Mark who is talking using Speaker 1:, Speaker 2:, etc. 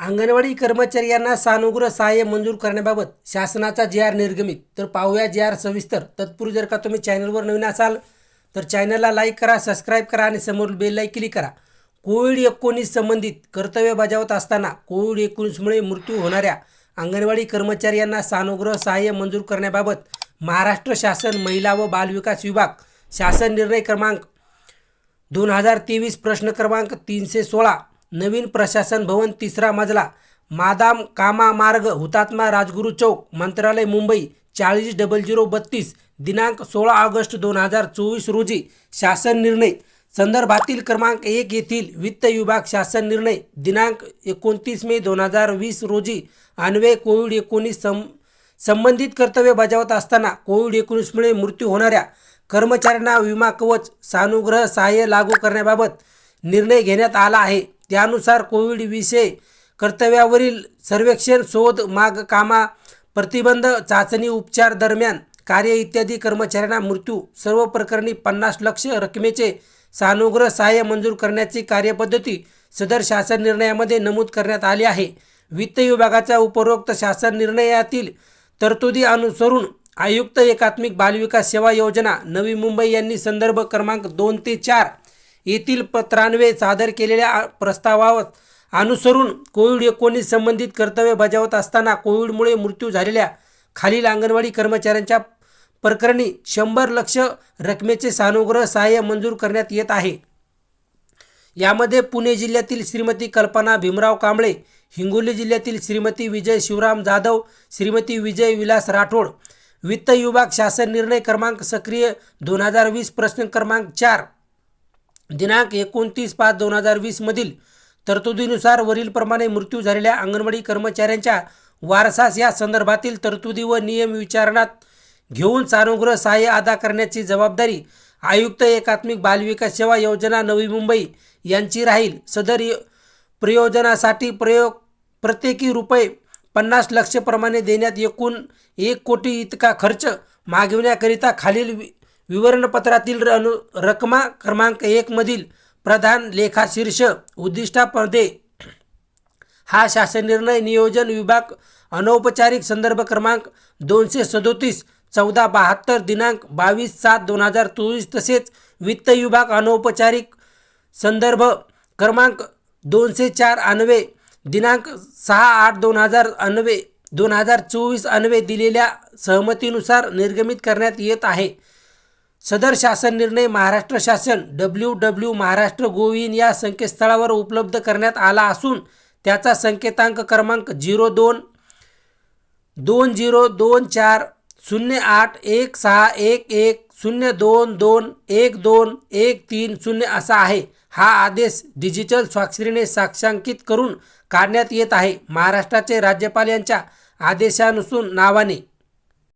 Speaker 1: अंगणवाडी कर्मचाऱ्यांना सानुग्रह सहाय्य मंजूर करण्याबाबत शासनाचा जे आर निर्गमित. तर पाहूया जे आर सविस्तर. तत्पूर्वी जर का तुम्ही चॅनलवर नवीन असाल तर चॅनलला लाईक करा सबस्क्राईब करा आणि समोर बेललाही क्लिक करा. कोविड एकोणीस संबंधित कर्तव्य बजावत असताना कोविड एकोणीसमुळे मृत्यू होणाऱ्या अंगणवाडी कर्मचाऱ्यांना सानुग्रह सहाय्य मंजूर करण्याबाबत महाराष्ट्र शासन महिला व बालविकास विभाग शासन निर्णय क्रमांक दोन हजार तेवीस प्रश्न क्रमांक तीनशे सोळा नवीन प्रशासन भवन तिसरा मजला. मादाम कामा मार्ग हुतात्मा राजगुरू चौक मंत्रालय मुंबई चाळीस डबल झिरो बत्तीस दिनांक सोळा ऑगस्ट दोन हजार चोवीस रोजी शासन निर्णय. संदर्भातील क्रमांक एक येथील वित्त विभाग शासन निर्णय दिनांक एकोणतीस मे दोन हजार वीस रोजी अन्वय कोविड एकोणीस सं संबंधित कर्तव्य बजावत असताना कोविड एकोणीसमुळे मृत्यू होणाऱ्या कर्मचाऱ्यांना विमा कवच सानुग्रह सहाय्य लागू करण्याबाबत निर्णय घेण्यात आला आहे. त्यानुसार कोविड विषय कर्तव्यावरील सर्वेक्षण शोध माग कामा प्रतिबंध चाचणी उपचार दरम्यान कार्य इत्यादी कर्मचाऱ्यांना मृत्यू सर्व प्रकरणी पन्नास लक्ष रकमेचे सानुग्रह सहाय्य मंजूर करण्याची कार्यपद्धती सदर शासन निर्णयामध्ये नमूद करण्यात आली आहे. वित्त विभागाच्या उपरोक्त शासन निर्णयातील तरतुदी अनुसरून आयुक्त एकात्मिक बालविकास सेवा योजना नवी मुंबई यांनी संदर्भ क्रमांक दोन ते चार येथील पत्रान्वये सादर केलेल्या प्रस्तावावर अनुसरून कोविड एकोणीस संबंधित कर्तव्य बजावत असताना कोविडमुळे मृत्यू झालेल्या खालील अंगणवाडी कर्मचाऱ्यांच्या प्रकरणी शंभर लक्ष रकमेचे सानुग्रह सहाय्य मंजूर करण्यात येत आहे. यामध्ये पुणे जिल्ह्यातील श्रीमती कल्पना भीमराव कांबळे हिंगोली जिल्ह्यातील श्रीमती विजय शिवराम जाधव श्रीमती विजय विलास राठोड वित्त विभाग शासन निर्णय क्रमांक सक्रिय दोन हजार वीस प्रश्न क्रमांक चार दिनांक एकोणतीस पाच दोन हजार वीसमधील तरतुदीनुसार वरीलप्रमाणे मृत्यू झालेल्या अंगणवाडी कर्मचाऱ्यांच्या वारसास या संदर्भातील तरतुदी व नियम विचारणात घेऊन सानुग्रह सहाय्य अदा करण्याची जबाबदारी आयुक्त एकात्मिक बालविकास सेवा योजना नवी मुंबई यांची राहील. सदर प्रयोजनासाठी प्रयोग प्रत्येकी रुपये पन्नास लक्षप्रमाणे देण्यात एकूण एक कोटी इतका खर्च मागविण्याकरिता खालील वि विवरणपत्रातील र- अनु रकमा क्रमांक एकमधील प्रधान लेखा शीर्ष उद्दिष्टामध्ये हा शासन निर्णय नियोजन विभाग अनौपचारिक संदर्भ क्रमांक दोनशे सदोतीस चौदा बहात्तर दिनांक बावीस सात दोन हजार चोवीस तसेच वित्त विभाग अनौपचारिक संदर्भ क्रमांक दोनशे चार अन्वे दिनांक सहा आठ दोन हजार अन्वे दोन हजार चोवीस अन्वे दिलेल्या सहमतीनुसार निर्गमित करण्यात येत आहे. सदर शासन निर्णय महाराष्ट्र शासन डब्ल्यू डब्ल्यू महाराष्ट्र गोविन या संकेतस्थळावर उपलब्ध करण्यात आला असून त्याचा संकेतांक क्रमांक झिरो दोन दोन झिरो दोन चार शून्य आठ एक सहा एक एक शून्य दोन दोन एक दोन एक तीन शून्य असा आहे. हा आदेश डिजिटल स्वाक्षरीने साक्षांकित करून काढण्यात येत आहे. महाराष्ट्राचे राज्यपाल यांच्या आदेशानुसून नावाने